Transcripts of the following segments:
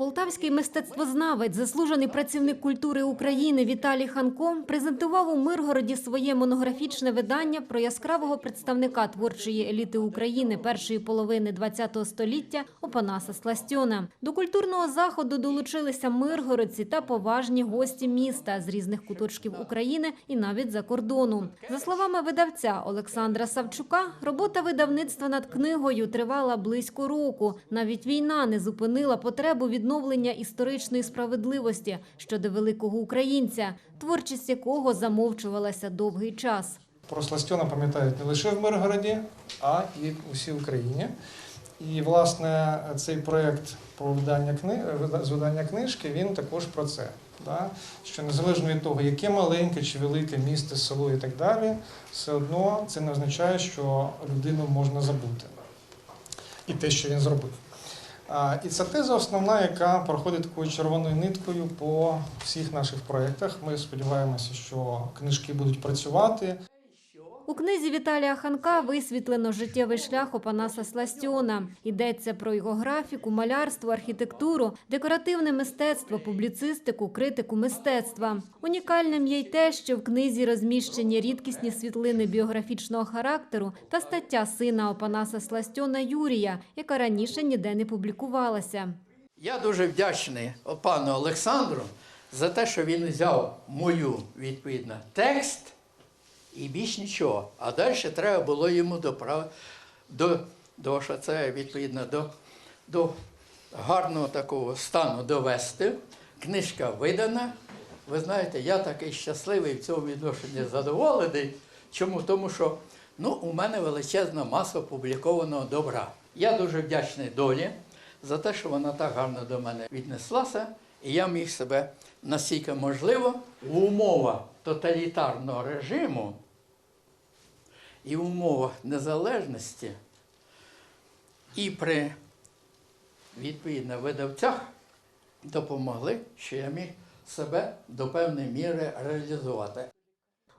Полтавський мистецтвознавець, заслужений працівник культури України Віталій Ханко презентував у Миргороді своє монографічне видання про яскравого представника творчої еліти України першої половини ХХ століття Опанаса Сластьона. До культурного заходу долучилися миргородці та поважні гості міста з різних куточків України і навіть за кордону. За словами видавця Олександра Савчука, робота видавництва над книгою тривала близько року. Навіть війна не зупинила потребу відновлення історичної справедливості щодо великого українця, творчість якого замовчувалася довгий час. Про Сластьона пам'ятають не лише в Миргороді, а в усій Україні. І, власне, цей проєкт про видання кни... видання книжки, він також про це. Да? Що незалежно від того, яке маленьке чи велике місто, село і так далі, все одно це не означає, що людину можна забути. І те, що він зробив. І це теза основна, яка проходить такою червоною ниткою по всіх наших проєктах. Ми сподіваємося, що книжки будуть працювати. У книзі Віталія Ханка висвітлено життєвий шлях Опанаса Сластьона. Йдеться про його графіку, малярство, архітектуру, декоративне мистецтво, публіцистику, критику мистецтва. Унікальним є й те, що в книзі розміщені рідкісні світлини біографічного характеру та стаття сина Опанаса Сластьона Юрія, яка раніше ніде не публікувалася. Я дуже вдячний пану Олександру за те, що він взяв мою відповідно текст і більш нічого. А далі треба було йому доправ... до, до що це відповідно до, до гарного такого стану довести. Книжка видана. Ви знаєте, я такий щасливий в цьому відношенні задоволений. Чому? Тому що ну, у мене величезна маса опублікованого добра. Я дуже вдячний долі за те, що вона так гарно до мене віднеслася, і я міг себе настільки можливо в умовах тоталітарного режиму і в умовах незалежності, і при відповідно видавцях допомогли, що я міг себе до певної міри реалізувати.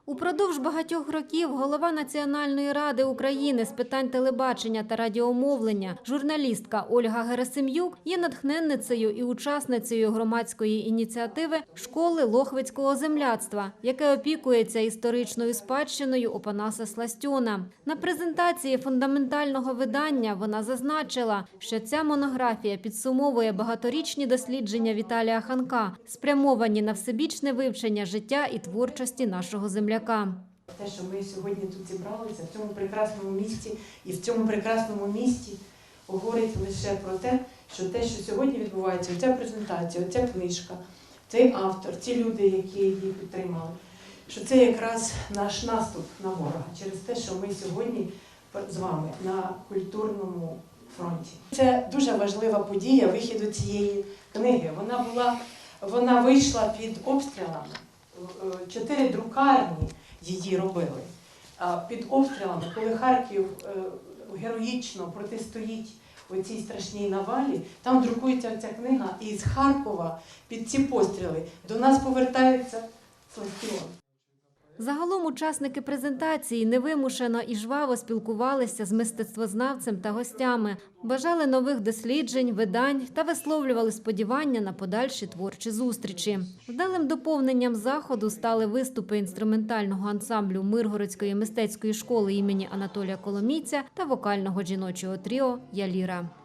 Упродовж багатьох років голова Національної ради України з питань телебачення та радіомовлення, журналістка Ольга Герасим'юк є натхненницею і учасницею громадської ініціативи школи Лохвицького земляцтва, яке опікується історичною спадщиною Опанаса Сластьона. На презентації фундаментального видання вона зазначила, що ця монографія підсумовує багаторічні дослідження Віталія Ханка, спрямовані на всебічне вивчення життя і творчості нашого земляка. Те, що ми сьогодні тут зібралися в цьому прекрасному місті, і в цьому прекрасному місті говорить лише про те, що те, що сьогодні відбувається, ця презентація, ця книжка, цей автор, ці люди, які її підтримали, що це якраз наш наступ на ворога через те, що ми сьогодні з вами на культурному фронті. Це дуже важлива подія вихіду цієї книги. Вона була, вона вийшла під обстрілами. Е, Чотири друкарні її робили. Під обстрілами, коли Харків е, героїчно протистоїть у цій страшній навалі, там друкується ця книга, і з Харкова під ці постріли до нас повертається Сластіон. Загалом учасники презентації невимушено і жваво спілкувалися з мистецтвознавцем та гостями, бажали нових досліджень, видань та висловлювали сподівання на подальші творчі зустрічі. Вдалим доповненням заходу стали виступи інструментального ансамблю Миргородської мистецької школи імені Анатолія Коломійця та вокального жіночого тріо Яліра.